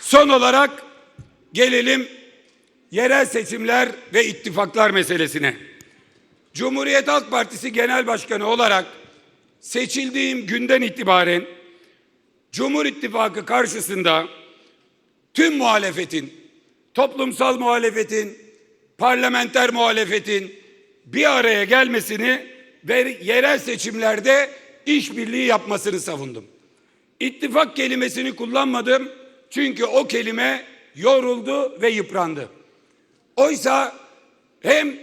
Son olarak gelelim yerel seçimler ve ittifaklar meselesine. Cumhuriyet Halk Partisi Genel Başkanı olarak seçildiğim günden itibaren Cumhur İttifakı karşısında tüm muhalefetin, toplumsal muhalefetin, parlamenter muhalefetin bir araya gelmesini ve yerel seçimlerde işbirliği yapmasını savundum. İttifak kelimesini kullanmadım çünkü o kelime yoruldu ve yıprandı. Oysa hem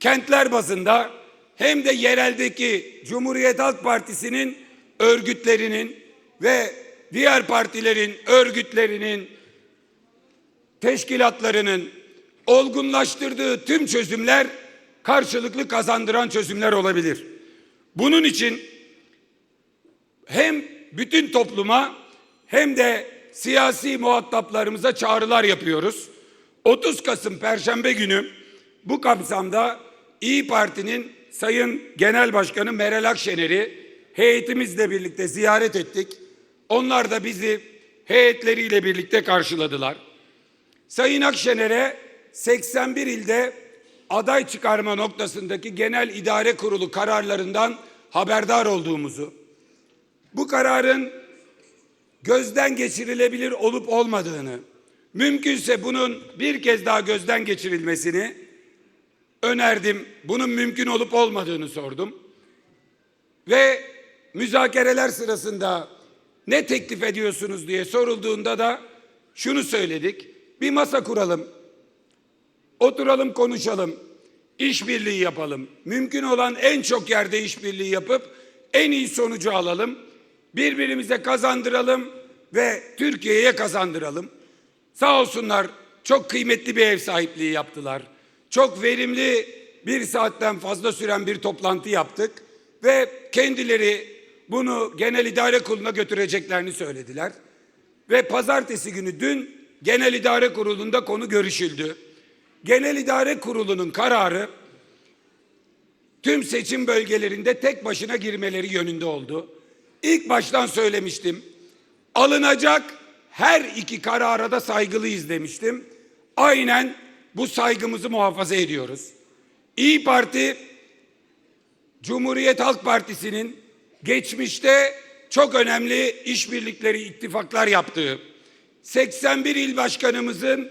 kentler bazında hem de yereldeki Cumhuriyet Halk Partisi'nin örgütlerinin ve diğer partilerin örgütlerinin teşkilatlarının olgunlaştırdığı tüm çözümler karşılıklı kazandıran çözümler olabilir. Bunun için hem bütün topluma hem de siyasi muhataplarımıza çağrılar yapıyoruz. 30 Kasım Perşembe günü bu kapsamda İyi Parti'nin Sayın Genel Başkanı Meral Akşener'i heyetimizle birlikte ziyaret ettik. Onlar da bizi heyetleriyle birlikte karşıladılar. Sayın Akşener'e 81 ilde aday çıkarma noktasındaki Genel İdare Kurulu kararlarından haberdar olduğumuzu, bu kararın gözden geçirilebilir olup olmadığını, mümkünse bunun bir kez daha gözden geçirilmesini önerdim. Bunun mümkün olup olmadığını sordum. Ve müzakereler sırasında ne teklif ediyorsunuz diye sorulduğunda da şunu söyledik. Bir masa kuralım. Oturalım konuşalım. işbirliği yapalım. Mümkün olan en çok yerde işbirliği yapıp en iyi sonucu alalım. Birbirimize kazandıralım ve Türkiye'ye kazandıralım. Sağ olsunlar çok kıymetli bir ev sahipliği yaptılar. Çok verimli bir saatten fazla süren bir toplantı yaptık ve kendileri bunu genel idare kuruluna götüreceklerini söylediler. Ve pazartesi günü dün genel idare kurulunda konu görüşüldü. Genel idare kurulunun kararı tüm seçim bölgelerinde tek başına girmeleri yönünde oldu. İlk baştan söylemiştim. Alınacak her iki karara da saygılıyız demiştim. Aynen bu saygımızı muhafaza ediyoruz. İyi Parti Cumhuriyet Halk Partisi'nin geçmişte çok önemli işbirlikleri, ittifaklar yaptığı, 81 il başkanımızın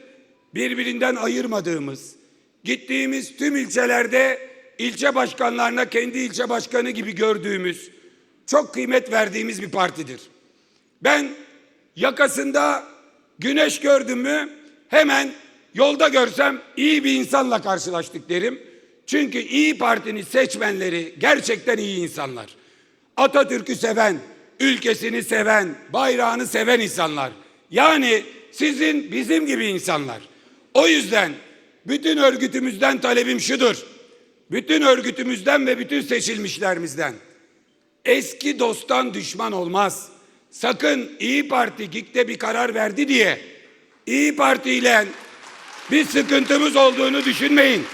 birbirinden ayırmadığımız, gittiğimiz tüm ilçelerde ilçe başkanlarına kendi ilçe başkanı gibi gördüğümüz, çok kıymet verdiğimiz bir partidir. Ben yakasında güneş gördüm mü hemen yolda görsem iyi bir insanla karşılaştık derim. Çünkü iyi Parti'nin seçmenleri gerçekten iyi insanlar. Atatürk'ü seven, ülkesini seven, bayrağını seven insanlar. Yani sizin bizim gibi insanlar. O yüzden bütün örgütümüzden talebim şudur. Bütün örgütümüzden ve bütün seçilmişlerimizden. Eski dosttan düşman olmaz. Sakın İyi Parti GİK'te bir karar verdi diye İyi Parti ile bir sıkıntımız olduğunu düşünmeyin.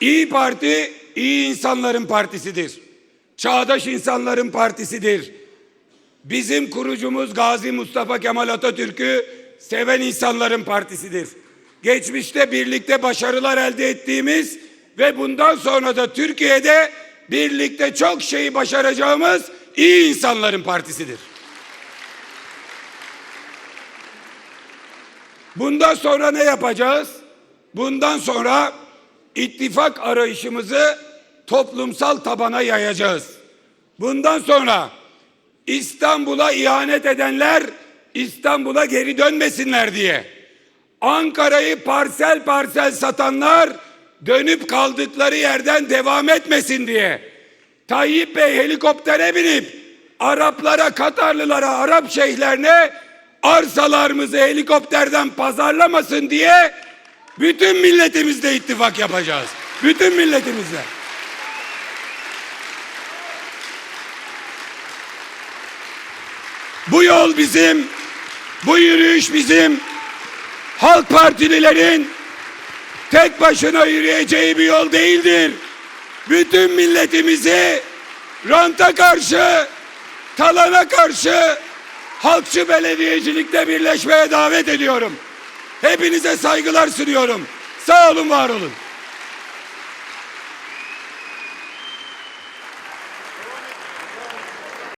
İyi Parti iyi insanların partisidir. Çağdaş insanların partisidir. Bizim kurucumuz Gazi Mustafa Kemal Atatürk'ü seven insanların partisidir. Geçmişte birlikte başarılar elde ettiğimiz ve bundan sonra da Türkiye'de birlikte çok şeyi başaracağımız iyi insanların partisidir. Bundan sonra ne yapacağız? Bundan sonra ittifak arayışımızı toplumsal tabana yayacağız. Bundan sonra İstanbul'a ihanet edenler İstanbul'a geri dönmesinler diye. Ankara'yı parsel parsel satanlar dönüp kaldıkları yerden devam etmesin diye. Tayyip Bey helikoptere binip Araplara, Katarlılara, Arap şeyhlerine arsalarımızı helikopterden pazarlamasın diye bütün milletimizle ittifak yapacağız. Bütün milletimizle. Bu yol bizim, bu yürüyüş bizim. Halk Partililerin tek başına yürüyeceği bir yol değildir. Bütün milletimizi ranta karşı, talana karşı, halkçı belediyecilikte birleşmeye davet ediyorum. Hepinize saygılar sunuyorum. Sağ olun, var olun.